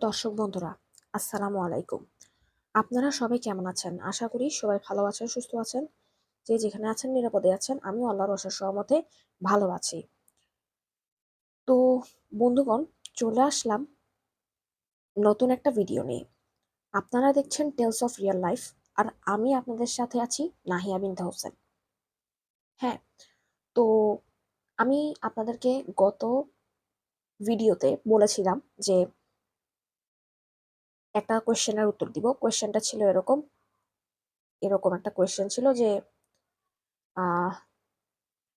দর্শক বন্ধুরা, আসসালামু আলাইকুম। আপনারা সবাই কেমন আছেন? আশা করি সবাই ভালো আছেন, সুস্থ আছেন। যে যেখানে আছেন, নিরাপদে আছেন। আমিও আল্লাহর অশেষ সহমতে ভালো আছি। তো বন্ধুগণ, চলে আসলাম নতুন একটা ভিডিও নিয়ে। আপনারা দেখছেন টেলস অফ রিয়েল লাইফ আর আমি আপনাদের সাথে আছি নাহিয়া বিনতে হোসেন। হ্যাঁ তো আমি আপনাদেরকে গত ভিডিওতে বলেছিলাম যে একটা কোয়েশ্চেনের উত্তর দিব। কোয়েশ্চেনটা ছিল এরকম এরকম একটা কোয়েশ্চেন ছিল যে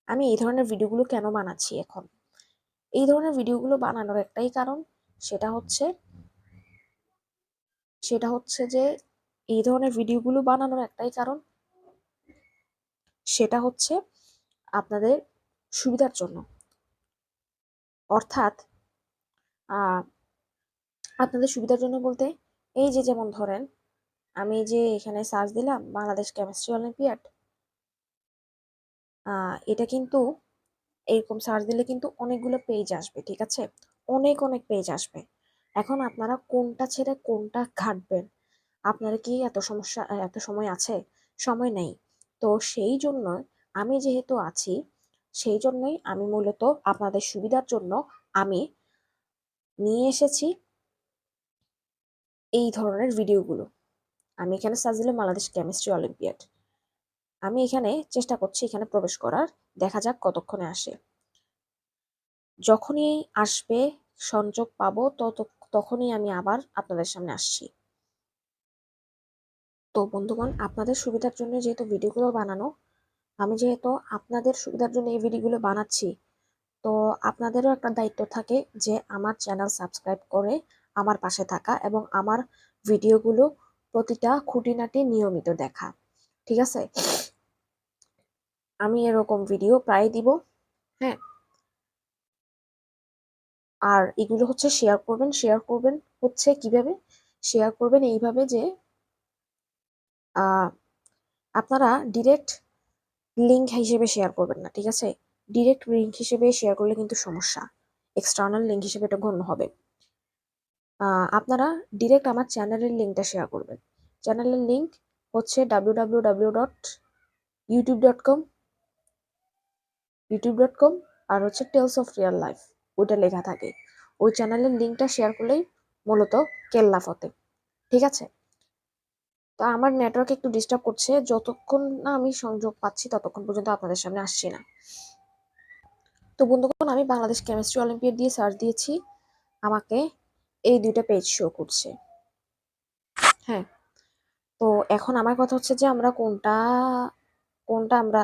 আমি এই ধরনের ভিডিওগুলো কেন বানাচ্ছি এখন? এই ধরনের ভিডিওগুলো বানানোর একটাই কারণ সেটা হচ্ছে সেটা হচ্ছে যে, এই ধরনের ভিডিওগুলো বানানোর একটাই কারণ সেটা হচ্ছে আপনাদের সুবিধার জন্য। অর্থাৎ আপনাদের সুবিধার জন্য বলতে এই যে যেমন ধরেন, আমি যে এখানে সার্চ দিলাম বাংলাদেশ কেমিস্ট্রি অলিম্পিয়াড এটা কিন্তু এরকম সার্চ দিলে কিন্তু অনেকগুলো পেজ আসবে, ঠিক আছে? অনেক অনেক পেজ আসবে। এখন আপনারা কোনটা ছেড়ে কোনটা ঘাটবেন? আপনার কি এত সমস্যা এত সময় আছে? সময় নেই। তো সেই জন্য আমি যেহেতু আছি, সেই জন্যই আমি মূলত আপনাদের সুবিধার জন্য আমি নিয়ে এসেছি এই ধরনের ভিডিওগুলো। আমি এখানে সার্চ দিলাম বাংলাদেশ কেমিস্ট্রি অলিম্পিয়াড আমি এখানে চেষ্টা করছি এখানে প্রবেশ করার। দেখা যাক কতক্ষণে আসে। যখনই আসবে সংযোগ পাবো, তত, তখনই আমি আবার আপনাদের সামনে আসছি। তো বন্ধুগণ, আপনাদের সুবিধার জন্য যেহেতু ভিডিওগুলো বানানো, আমি যেহেতু আপনাদের সুবিধার জন্য এই ভিডিওগুলো বানাচ্ছি, তো আপনাদেরও একটা দায়িত্ব থাকে যে আমার চ্যানেল সাবস্ক্রাইব করে আমার পাশে থাকা এবং আমার ভিডিওগুলো প্রতিটা খুঁটিনাটি নিয়মিত দেখা, ঠিক আছে? আমি এরকম ভিডিও প্রায় দিব হ্যাঁ? আর এগুলো হচ্ছে শেয়ার করবেন শেয়ার করবেন হচ্ছে কীভাবে? শেয়ার করবেন এইভাবে যে আপনারা ডিরেক্ট লিঙ্ক হিসেবে শেয়ার করবেন না, ঠিক আছে? ডিরেক্ট লিঙ্ক হিসেবে শেয়ার করলে কিন্তু সমস্যা এক্সটার্নাল লিঙ্ক হিসেবে এটা গণ্য হবে। আপনারা ডিরেক্ট আমার চ্যানেলের লিঙ্কটা শেয়ার করবেন। চ্যানেলের লিঙ্ক হচ্ছে W W W dot YouTube dot com YouTube dot com আর হচ্ছে টেলস অফ রিয়াল লাইফ ওইটা লেখা থাকে। ওই চ্যানেলের লিঙ্কটা শেয়ার করলেই মূলত কেল্লা ফতে। ঠিক আছে? তো আমার নেটওয়ার্ক একটু ডিস্টার্ব করছে, যতক্ষণ না আমি সংযোগ পাচ্ছি ততক্ষণ পর্যন্ত আপনাদের সামনে আসছি না। তো বন্ধুগণ, আমি বাংলাদেশ কেমিস্ট্রি অলিম্পিয়াড দিয়ে সার্চ দিয়েছি। আমাকে এই দুইটা পেজ শো করছে। হ্যাঁ তো এখন আমার কথা হচ্ছে যে আমরা কোনটা কোনটা আমরা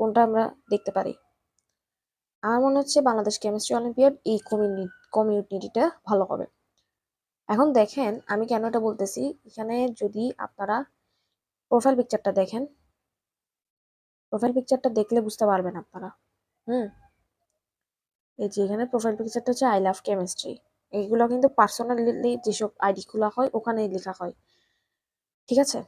কোনটা আমরা দেখতে পারি? আমার মনে হচ্ছে বাংলাদেশ কেমিস্ট্রি অলিম্পিয়াড এই কমিউনিটিটা ভালো হবে। এখন দেখেন, আমি কেন এটা বলতেছি? এখানে যদি আপনারা প্রোফাইল পিকচারটা দেখেন প্রোফাইল পিকচারটা দেখলে বুঝতে পারবেন আপনারা। হুম, এই যে এখানে প্রোফাইল পিকচারটা হচ্ছে আই লাভ কেমিস্ট্রি এইগুলো কিন্তু পার্সোনালি যেসব আইডি খোলা হয় ওখানেই লেখা হয়। ঠিক আছে?